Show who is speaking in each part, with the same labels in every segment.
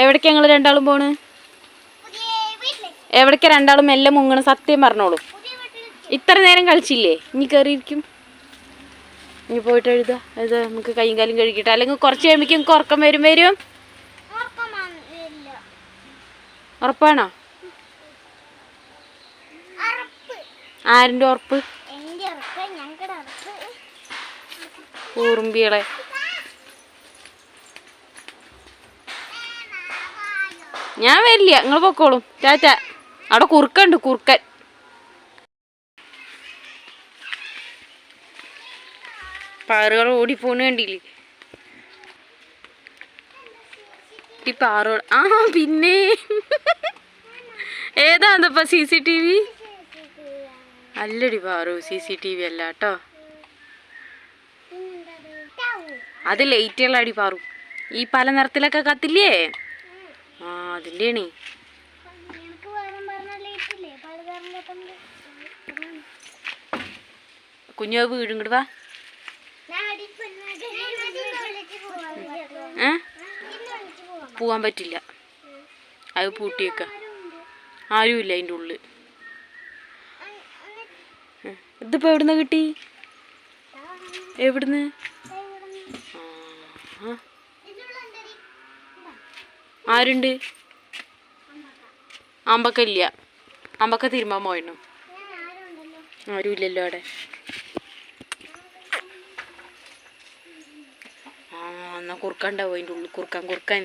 Speaker 1: എവിടേക്കാ ഞങ്ങൾ രണ്ടാളും പോണ്? എവിടേക്കാ രണ്ടാളും എല്ലാം മുങ്ങണ്? സത്യം പറഞ്ഞോളൂ. ഇത്ര നേരം കളിച്ചില്ലേ? ഇനി കയറിയിരിക്കും ഇനി പോയിട്ട് എഴുതാ. എഴുതാ നമുക്ക് കൈയും കാലും കഴുകിയിട്ട്. അല്ലെങ്കിൽ കുറച്ച് കഴിയുമ്പോൾ ഉറക്കം വരും. വരും. ഉറപ്പാണോ?
Speaker 2: ആരുടെ
Speaker 1: ആരിന്റെ ഉറപ്പ്?
Speaker 2: എന്റെ ഉറക്കം ഞങ്ങളുടെ ഉറപ്പ്
Speaker 1: ഊറുമ്പികളെ ഞാൻ വരില്ല. നിങ്ങൾ പൊക്കോളും. ചാച്ച അവിടെ കുറുക്കുണ്ട് കുറുക്കൻ. പാറുകൾ ഓടിപ്പോണ് കണ്ടില്ലേ? ഈ പാറുകൾ ആ പിന്നെ. ഏതാന്താ സി സി ടി വി അല്ലടി Paru C C T V അല്ല കേട്ടോ. അത് ലൈറ്റുകളടി പാറു. ഈ പല നിറത്തിലൊക്കെ കത്തില്ലേ?
Speaker 2: അതിന്റെയാണ് പലതരം കത്തുണ്ട്
Speaker 1: കുഞ്ഞു വീടും കൂടെ വാ. ഏ? പോവാൻ പറ്റില്ല. അത് പൂട്ടിയേക്ക. ആരുമില്ല അതിന്റെ ഉള്ളിൽ ഇതിപ്പോ എവിടുന്ന് കിട്ടി? എവിടുന്ന്. ആരുണ്ട്? അമ്പക്ക അമ്പക്ക തിരുമ്പാൻ പോയിരുന്നു ആരുമില്ലല്ലോ അവിടെ. ആ എന്നാ കുറുക്കണ്ട അതിന്റെ ഉള്ളിൽ കുറുക്കാൻ കുറുക്കാൻ.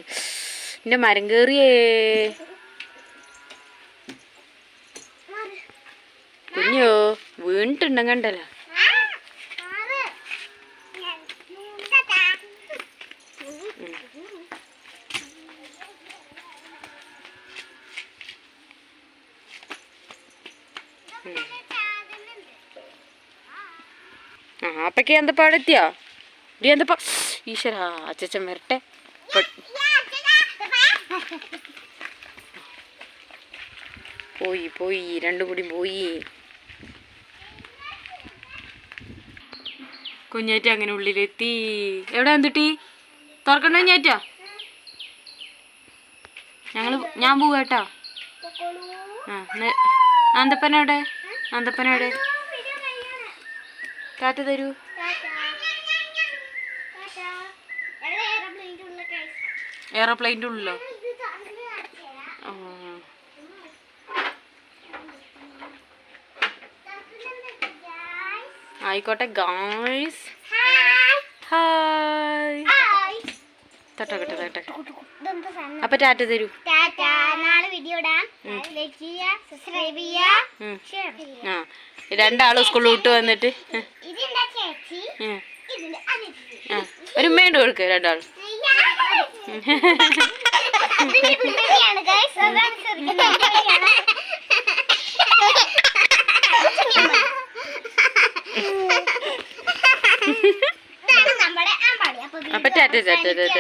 Speaker 1: എന്റെ മരം കയറിയേ കുഞ്ഞോ വീണിട്ടുണ്ടെങ്കിൽ ആ അപ്പൊക്കെ എന്തപ്പാ പാടെത്തിയോ ഡി എന്താ ഈശ്വര അച്ഛൻ വരട്ടെ. പോയി പോയി രണ്ടും കൂടി പോയി. കുഞ്ഞാറ്റ അങ്ങനെ ഉള്ളിലെത്തി. എവിടെ എന്തിട്ടി? തുറക്കണ്ട കുഞ്ഞാറ്റ? ഞങ്ങൾ ഞാൻ പോവാട്ടോ ആ അന്തപ്പനവിടെ? അന്തപ്പനവിടെ? ടാറ്റ തരൂ. എയറോപ്ലെയിന്റെ ഉള്ളിലോ. ആയിക്കോട്ടെ ഗായ്സ് ഹായ് തട്ടോ കേട്ടോ തട്ടോ അപ്പൊ ടാറ്റ തരൂ.
Speaker 2: വീഡിയോ ഇടാം ലൈക്ക് ചെയ്യുക സബ്സ്ക്രൈബ് ചെയ്യുക. ഷെയർ ചെയ്യുക
Speaker 1: ആ. രണ്ടാളും സ്കൂളിൽ വിട്ട് വന്നിട്ട്.
Speaker 2: ഇതിന്റെ ചേച്ചി?
Speaker 1: ആ,
Speaker 2: ഇതിന്റെ അനിയത്തി
Speaker 1: ആ. ഒരു മേണ്ട് കൊടുക്ക് രണ്ടാളും.
Speaker 2: അപ്പൊ
Speaker 1: ടാറ്റ ടാറ്റ ടാറ്റ